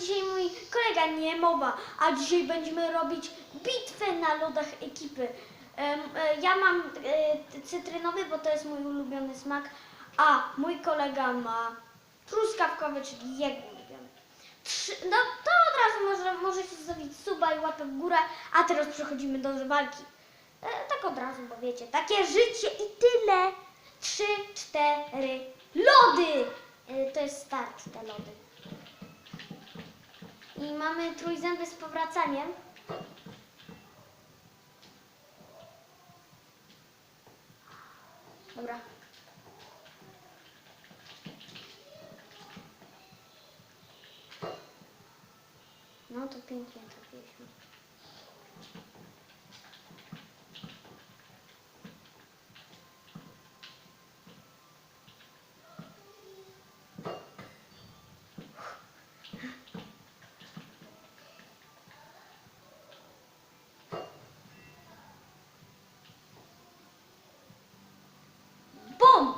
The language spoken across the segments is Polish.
dzisiaj mój kolega, nie mowa, a dzisiaj będziemy robić bitwę na lodach ekipy. E, Ja mam e, cytrynowy, bo to jest mój ulubiony smak, a mój kolega ma truskawkowy, czyli jego ulubiony. No to od razu może, możecie zostawić suba i łapę w górę, a teraz przechodzimy do walki. E, tak od razu, bo wiecie, takie życie i tyle. Trzy, cztery, lody! To jest start, te lody. I mamy trójzęby z powracaniem. Dobra. No to pięknie trafiliśmy. Bum!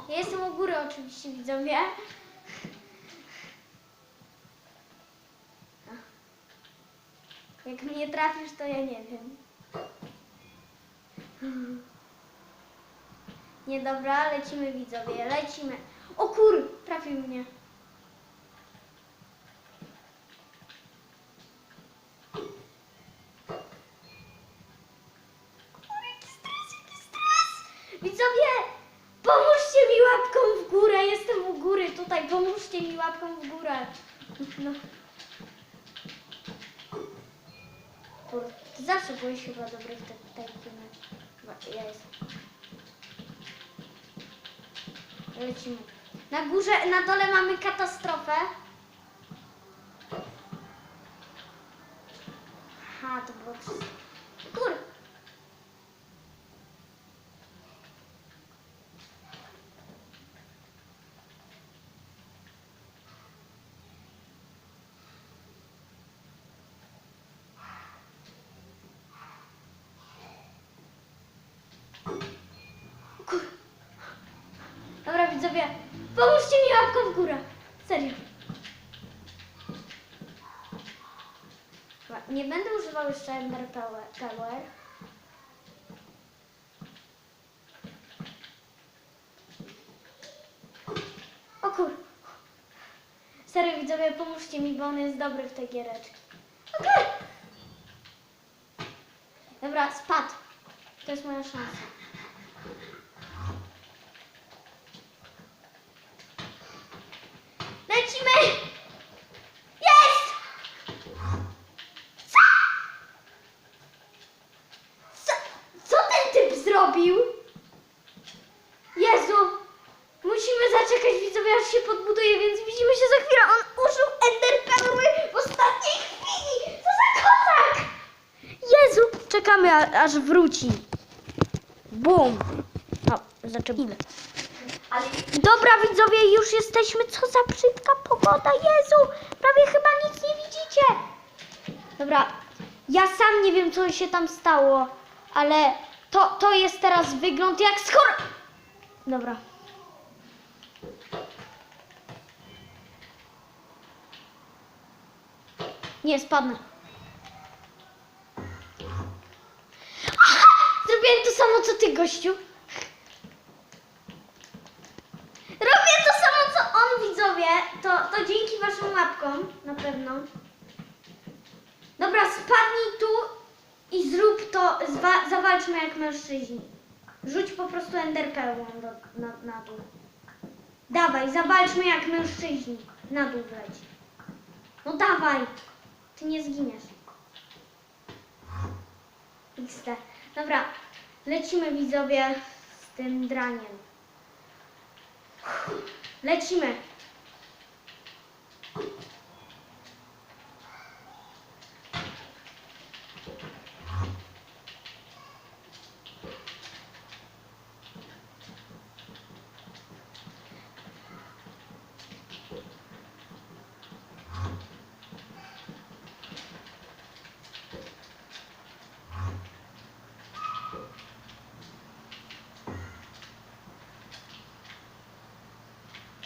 Ja jestem u góry oczywiście, widzowie. Jak mnie trafisz, to ja nie wiem. Nie, dobra, lecimy widzowie, lecimy. O kur, trafił mnie. Kur, jaki stres, jaki stres! Widzowie, pomóżcie mi łapką w górę, jestem u góry tutaj, pomóżcie mi łapką w górę. No. Ty zawsze byłeś chyba dobry w te- filmie. Chyba Ja jestem. Lecimy. Na górze, na dole mamy katastrofę. Aha, to było wszystko. Widzowie, pomóżcie mi łapką w górę. Serio. Nie będę używał jeszcze Power. Power. O kur... Serio widzowie, pomóżcie mi, bo on jest dobry w tej giereczki. Okej. Dobra, spadł. To jest moja szansa. Lecimy! Jest! Co? Co, co ten typ zrobił? Jezu! Musimy zaczekać widzowie, aż się podbuduje, więc widzimy się za chwilę. On użył Ender Perły w ostatniej chwili! Co za kozak! Jezu! Czekamy, aż wróci. Bum! O, zaczepimy. Dobra widzowie, już jesteśmy. Co za brzydka pogoda, Jezu! Prawie chyba nic nie widzicie. Dobra, ja sam nie wiem, co się tam stało, ale to, to jest teraz wygląd jak skoro... Dobra. Nie, spadnę. Aha! Zrobiłem to samo, co ty, gościu. Robię to samo co on, widzowie. To, to dzięki waszym łapkom, na pewno. Dobra, spadnij tu i zrób to, zwa, zawalczmy jak mężczyźni. Rzuć po prostu enderpełą do, na, na dół. Dawaj, zawalczmy jak mężczyźni. Na dół wleć. No dawaj. Ty nie zginiesz. XD. Dobra, lecimy widzowie z tym draniem. Lecimy.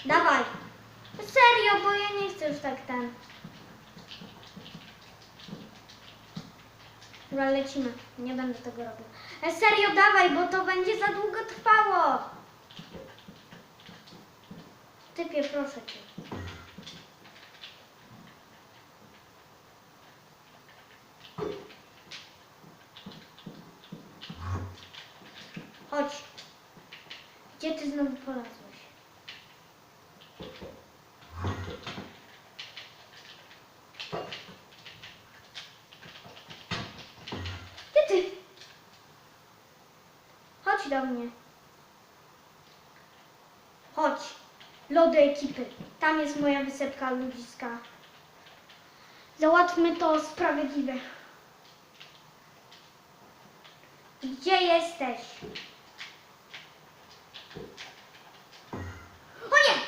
Dawaj. Serio, bo ja nie chcę już tak ten. Dobra, lecimy. Nie będę tego robił. E, serio, dawaj, bo to będzie za długo trwało. Typie, proszę cię. Do mnie. Chodź. Lody ekipy. Tam jest moja wysepka ludziska. Załatwmy to sprawiedliwe. Gdzie jesteś? O nie!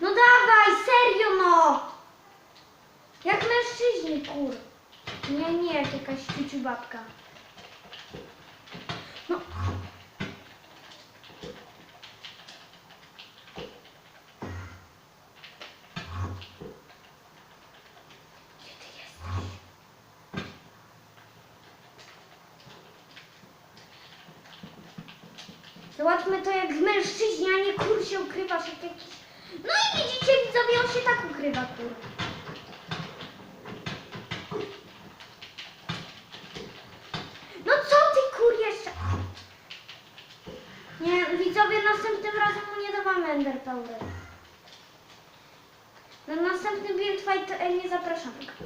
No dawaj, serio no! Jak mężczyźni, kur. Nie, nie, jak jakaś ciuciu babka. No. Załatwmy to jak mężczyźni, a nie kur się ukrywasz jak jakiś... No i widzicie widzowie, on się tak ukrywa, kur. No co ty kur jeszcze? Nie, widzowie, następnym razem mu nie dawamy Ender Power. Na następny build fight e, nie zapraszamy. go.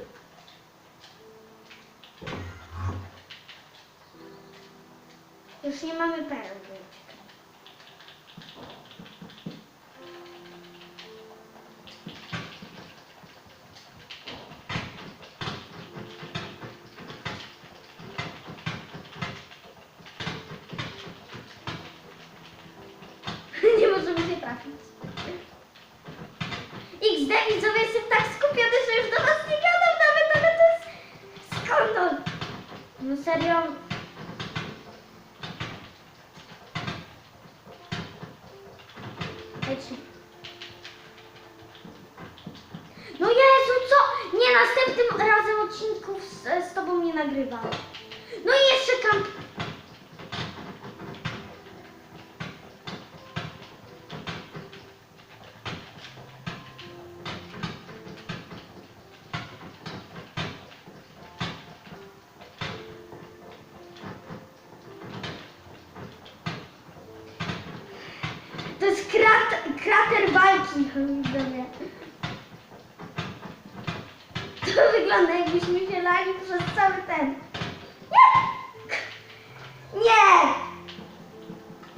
Już nie mamy pereł. Serio. No Jezu, co? Nie, następnym razem odcinków z, z tobą nie nagrywam. No i jeszcze kamp... To jest krat, krater walki, widzowie. To wygląda jakbyśmy się lali przez cały ten. Nie! Nie!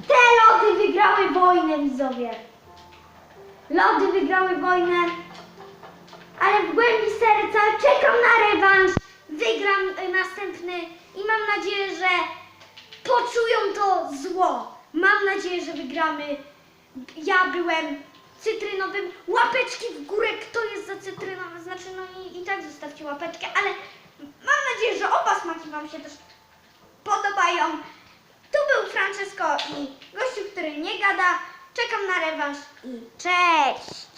Te lody wygrały wojnę, widzowie. Lody wygrały wojnę, ale w głębi serca czekam na rewanż. Wygram y, następny i mam nadzieję, że poczują to zło. Mam nadzieję, że wygramy. Ja byłem cytrynowym. Łapeczki w górę, kto jest za cytrynowym, znaczy no i, i tak zostawcie łapeczkę, ale mam nadzieję, że oba smaki Wam się też podobają. Tu był Francesco i gościu, który nie gada. Czekam na rewanż i cześć!